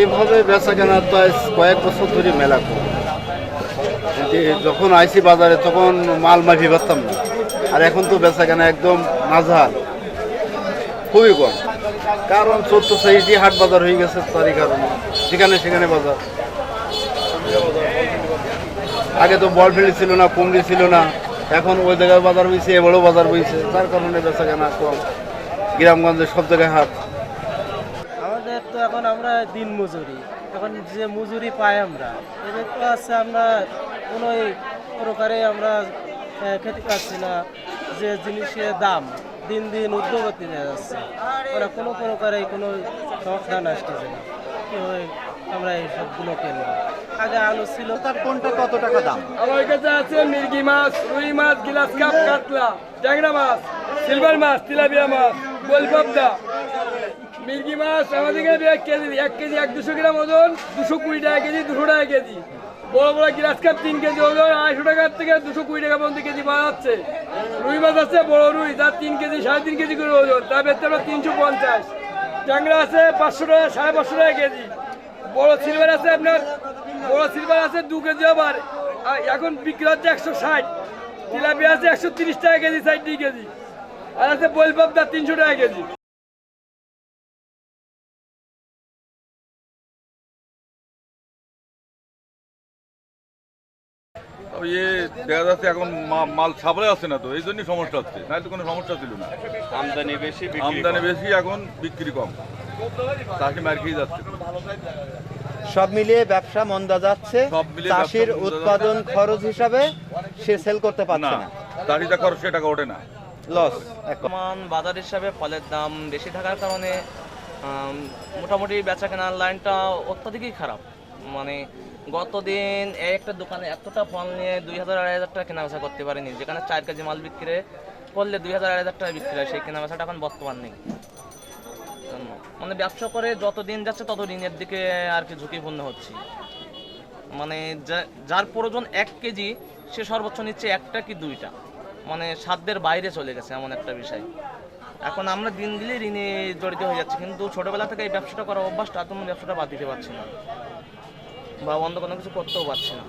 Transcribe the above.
এভাবে বেচা কেনা তো কয়েক বছর ধরে মেলা যে যখন আইসি বাজারে, তখন মাল মাফি পারতাম না। আর এখন তো বেচা কেনা একদম নাজহাল। খুবই কম। কারণ চোদ্দ সাইডই হাট বাজার হয়ে গেছে তারই কারণে। যেখানে সেখানে বাজার। আগে তো বলফিল্ড ছিল না, কুমড়ি ছিল না। এখন ওই জায়গায় বাজার হয়েছে এবারও বাজার হয়েছে তার কারণে বেচা কেনা কম। গ্রামগঞ্জে সব জায়গায় হাট। তো এখন আমরা দিন মজুরি, এখন যে মজুরি পাই আমরা, এদের তো আছে আমরা কোনো প্রকারে আমরা খেতে পাচ্ছি না যে জিনিসের দাম, দিন দিন উদ্যোগতি হয়ে যাচ্ছে। ওরা কোনো প্রকারে কোনো সমাধান আসতেছে না। আমরা এই সবগুলো কিনবো। আগে আলু ছিল, তার কোনটা কত টাকা দাম? আমার কাছে আছে মির্গি মাছ, রুই মাছ, গিলাস কাপ, কাতলা, ট্যাংরা মাছ, সিলভার মাছ, তিলাপিয়া মাছ গোলপাবদা মির্গি মাছ আমাদের এক কেজি এক কেজি, এক দুশো গ্রাম ওজন, দুশো কুড়ি টাকা কেজি, দুশো টাকা কেজি। বড় বড় গিলাস কাপ তিন কেজি ওজন, আড়াইশো টাকার থেকে দুশো কুড়ি টাকা পর্যন্ত কেজি পাওয়া যাচ্ছে। রুই মাছ আছে, বড় রুই, তার তিন কেজি, সাড়ে তিন কেজি করে ওজন, তার আমরা তিনশো পঞ্চাশ। ট্যাংরা আছে, পাঁচশো টাকা, সাড়ে পাঁচশো টাকা কেজি। বড় সিলভার আছে আপনার, বড় সিলভার আছে দু কেজি আবার। এখন বিক্রি হচ্ছে একশো ষাট। জিলাপি আছে একশো তিরিশ টাকা কেজি, ষাট কেজি। আর আছে বলপাবদা তিনশো টাকা কেজি। ইয়ে দেখা যাচ্ছে এখন মা- মাল সাপ্লাই আসছে না তো এই জন্যই সমস্যা হচ্ছে। নাহলে তো কোনো সমস্যা ছিল না। আমদানি বেশি আমদানি বেশি এখন বিক্রি কম। চাষি মার খেয়ে যাচ্ছে। সব মিলিয়ে ব্যবসা মন্দা যাচ্ছে। চাষির উৎপাদন খরচ হিসাবে সে সেল করতে পারছে না খরচ সে টাকা ওঠে না। লস বর্তমান বাজার হিসাবে ফলের দাম বেশি থাকার কারণে মোটামুটি বেচা কেনার লাইনটা অত্যাধিকই খারাপ। মানে গতদিন একটা দোকানে এতটা ফল নিয়ে দুই হাজার, আড়াই হাজার টাকা কেনা বেচা করতে পারিনি। যেখানে চার কেজি মাল বিক্রি করলে দুই হাজার, আড়াই হাজার টাকা বিক্রি হয়, সেই কেনা বেচাটা এখন বর্তমান নেই। মানে ব্যবসা করে যত দিন যাচ্ছে তত ঋণের দিকে আর কি ঝুঁকিপূর্ণ হচ্ছে। মানে যার প্রয়োজন এক কেজি, সে সর্বোচ্চ নিচ্ছে একটা কি দুইটা। মানে সাধ্যের বাইরে চলে গেছে এমন একটা বিষয়। এখন আমরা দিন দিলে ঋণে জড়িত হয়ে যাচ্ছি, কিন্তু ছোটবেলা থেকে এই ব্যবসাটা করার অভ্যাসটা তুমি ব্যবসাটা বাদ দিতে পারছি না। বা অন্য কোনো কিছু করতেও পারছি না।